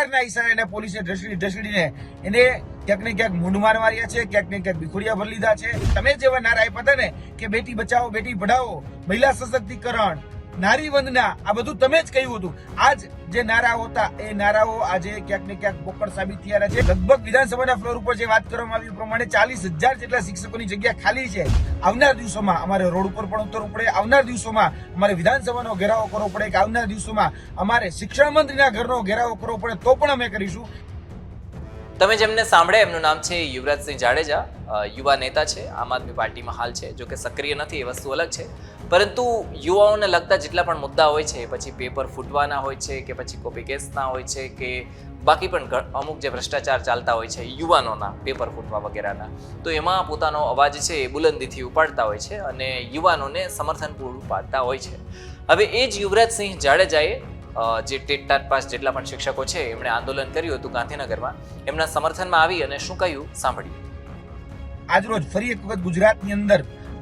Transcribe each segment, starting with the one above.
સરકારના ઈશારે એને પોલીસે ઢસડી ઢસડીને એને ક્યાંક ને ક્યાંક મૂંઢમાર માર્યા છે, ક્યાંક ને ક્યાંક બિખોડિયા ભરી લીધા છે. તમે જેવા નારા આપ્યા હતા ને કે બેટી બચાવો, બેટી પઢાવો, મહિલા સશક્તિકરણ નારી વંદના આ બધું તમે જ કહ્યું હતું. આજ જે નારાઓ હતા, એ નારાઓ આજે ક્યાંક ને ક્યાંક પોકળ સાબિત થયા છે. લગભગ વિધાનસભાના ફ્લોર ઉપર જે વાત કરવામાં આવી પ્રમાણે ચાલીસ હજાર જેટલા શિક્ષકોની જગ્યા ખાલી છે. આવનાર દિવસોમાં અમારે રોડ ઉપર પણ ઉતરવું પડે. આવનાર દિવસોમાં અમારે વિધાનસભાનો ઘેરાવો કરવો પડે કે આવનાર દિવસોમાં અમારે શિક્ષણ મંત્રીના ઘરનો ઘેરાવો કરવો પડે તો પણ અમે કરીશું. તમે જેમને સાંભળ્યા, એમનું નામ છે યુવરાજસિંહ જાડેજા યુવા નેતા છે, આમ આદમી પાર્ટીમાં હાલ છે જો કે સક્રિય નથી, એ વસ્તુ અલગ છે. પરંતુ યુવાઓને લગતા જેટલા પણ મુદ્દા હોય છે, પછી પેપર ફૂટવાના હોય છે, કે પછી કોપી કેસના હોય છે, કે બાકી પણ અમુક જે ભ્રષ્ટાચાર ચાલતા હોય છે, યુવાનોના, પેપર ફૂટવા વગેરેના, તો એમાં પોતાનો અવાજ છે એ બુલંદીથી ઉપાડતા હોય છે અને યુવાનોને સમર્થન પૂરું પાડતા હોય છે. હવે એ જ યુવરાજસિંહ જાડેજાએ જે ટેટ ટાટ પાસ જેટલા પણ શિક્ષકો છે, એમણે આંદોલન કર્યું હતું ગાંધીનગરમાં. એમના સમર્થનમાં આવી અને શું કહ્યું? સાંભળ્યું આજરોજ ફરી એક વખત ગુજરાતની અંદર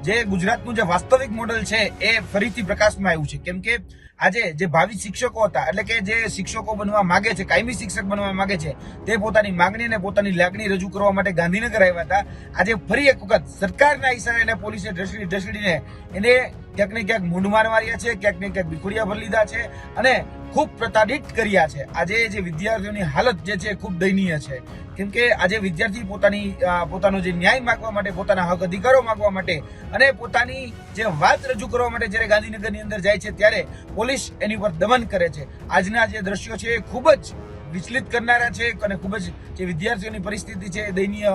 જે ગુજરાતનું જે વાસ્તવિક મોડલ છે, એ ફરીથી પ્રકાશમાં આવ્યું છે. કેમ કે આજે જે ભાવિ શિક્ષકો હતા, એટલે કે જે શિક્ષકો બનવા માંગે છે, કાયમી શિક્ષક બનવા માંગે છે, તે પોતાની માંગણી અને પોતાની લાગણી રજૂ કરવા માટે ગાંધીનગર આવ્યા હતા. આજે ફરી એક વખત સરકારના ઈશારે પોલીસે ઢસડી, ઢસડીને એને ક્યાંક ને ક્યાંક મૂંઢમાર માર્યા છે, ક્યાંક ને ક્યાંક ભીખુડિયા ભરી લીધા છે અને ખૂબ પ્રતાડિત કર્યા છે. આજે જે વિદ્યાર્થીઓની હાલત જે છે ખૂબ દયનીય છે. કેમ કે આજે વિદ્યાર્થી પોતાની પોતાનો જે ન્યાય માગવા માટે, પોતાના હક અધિકારો માગવા માટે અને પોતાની જે વાત રજૂ કરવા માટે જ્યારે ગાંધીનગરની અંદર જાય છે ત્યારે પોલીસ એની પર દમન કરે છે. આજના જે દ્રશ્યો છે એ ખૂબ જ વિચલિત કરનારા છે અને ખૂબ જ જે વિદ્યાર્થીઓની પરિસ્થિતિ છે એ દયનીય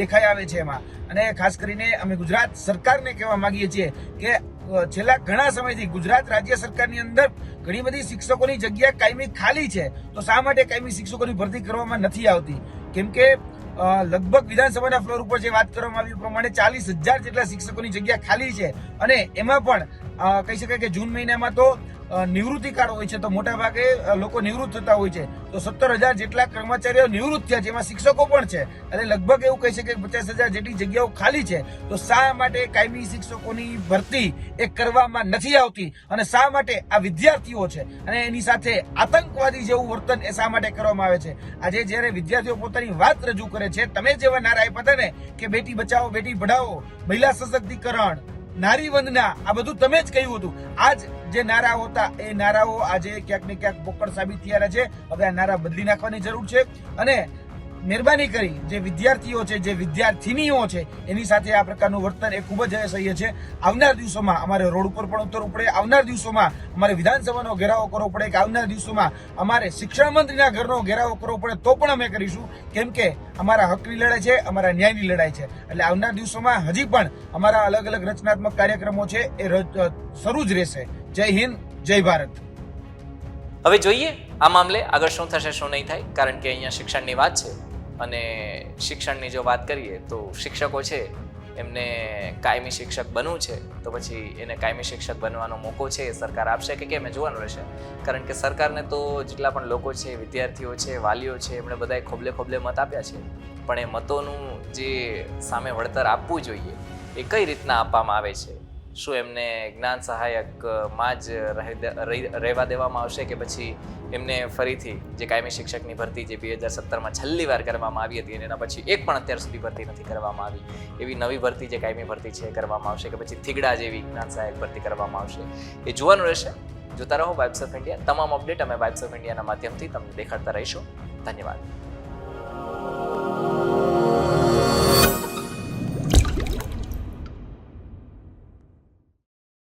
દેખાઈ આવે છે એમાં. અને ખાસ કરીને અમે ગુજરાત સરકારને કહેવા માંગીએ છીએ કે છેલ્લા ઘણા સમયથી ગુજરાત રાજ્ય સરકારની અંદર ઘણી બધી શિક્ષકોની જગ્યા કાયમી ખાલી છે. તો શા માટે કાયમી શિક્ષકોની ભરતી કરવામાં નથી આવતી? કેમ કે લગભગ વિધાનસભાના ફ્લોર ઉપર જે વાત કરવામાં આવી પ્રમાણે ચાલીસ હજાર જેટલા શિક્ષકોની જગ્યા ખાલી છે. અને એમાં પણ કહી શકાય કે જૂન મહિનામાં તો નિવૃત્તિ કાર્ડ હોય છે, તો મોટા ભાગે લોકો નિવૃત્ત થતા હોય છે. તો સત્તર હજાર જેટલા કર્મચારીઓ નિવૃત્ત થયા છે. એમાં શિક્ષકો પણ છે. એટલે લગભગ એવું કહી શકે પચાસ હજાર જેટલી જગ્યાઓ ખાલી છે. તો શા માટે કાયમી શિક્ષકોની ભરતી એ કરવામાં નથી આવતી? અને શા માટે આ વિદ્યાર્થીઓ છે? અને એની સાથે આતંકવાદી જેવું વર્તન એ શા માટે કરવામાં આવે છે? આજે જ્યારે વિદ્યાર્થીઓ પોતાની વાત રજૂ કરે છે, તમે જેવા નારા આપ્યા હતા ને, કે બેટી બચાવો, બેટી પઢાવો, મહિલા સશક્તિકરણ, નારી વંદના, આ બધું તમે જ કહ્યું હતું. આજ જે નારાઓ હતા, એ નારાઓ આજે ક્યાંક ને ક્યાંક પોકળ સાબિત થયા છે. હવે આ નારા બદલી નાખવાની જરૂર છે. અને મહેરબાની કરી જે વિદ્યાર્થીઓ છે, જે વિદ્યાર્થીનીઓ છે, એની સાથે આ પ્રકારનું વર્તન એ ખૂબ જ અસહ્ય છે. આવનાર દિવસોમાં અમારે રોડ ઉપર પણ ઉતરવું પડે. આવનાર દિવસોમાં અમારે વિધાનસભાનો ઘેરાવો કરવો પડે કે આવનાર દિવસોમાં અમારે શિક્ષણ મંત્રીના ઘરનો ઘેરાવો કરવો પડે તો પણ અમે કરીશું. કેમ કે અમારા હકની લડાઈ છે, અમારા ન્યાયની લડાઈ છે. એટલે આવનાર દિવસોમાં હજી પણ અમારા અલગ અલગ રચનાત્મક કાર્યક્રમો છે, એ શરૂ જ રહેશે. જય હિન્દ, જય ભારત. હવે જોઈએ આ મામલે આગળ શું થશે, શું નહીં થાય. કારણ કે અહીંયા શિક્ષણની વાત છે. અને શિક્ષણની જો વાત કરીએ તો શિક્ષકો છે, એમને કાયમી શિક્ષક બનવું છે, તો પછી એને કાયમી શિક્ષક બનવાનો મોકો છે એ સરકાર આપશે કે કેમ એ જોવાનું રહેશે. કારણ કે સરકારને તો જેટલા પણ લોકો છે, વિદ્યાર્થીઓ છે, વાલીઓ છે, એમણે બધાએ ખોબલે ખોબલે મત આપ્યા છે. પણ એ મતોનું જે સામે વળતર આપવું જોઈએ એ કઈ રીતના આપવામાં આવે છે? શું એમને જ્ઞાન સહાયકમાં જ રહી, રહેવા દેવામાં આવશે કે પછી એમને ફરીથી જે કાયમી શિક્ષકની ભરતી જે બે હજાર સત્તરમાં છેલ્લી વાર કરવામાં આવી હતી અને એના પછી એક પણ અત્યાર સુધી ભરતી નથી કરવામાં આવી. એવી નવી ભરતી જે કાયમી ભરતી છે એ કરવામાં આવશે કે પછી થીગડા જેવી જ્ઞાન સહાયક ભરતી કરવામાં આવશે. એ જોવાનું રહેશે. જોતા રહો વાઇબ્સ ઓફ ઇન્ડિયા તમામ અપડેટ અમે વાઇબ્સ ઓફ ઇન્ડિયાના માધ્યમથી તમને દેખાડતા રહીશું. ધન્યવાદ.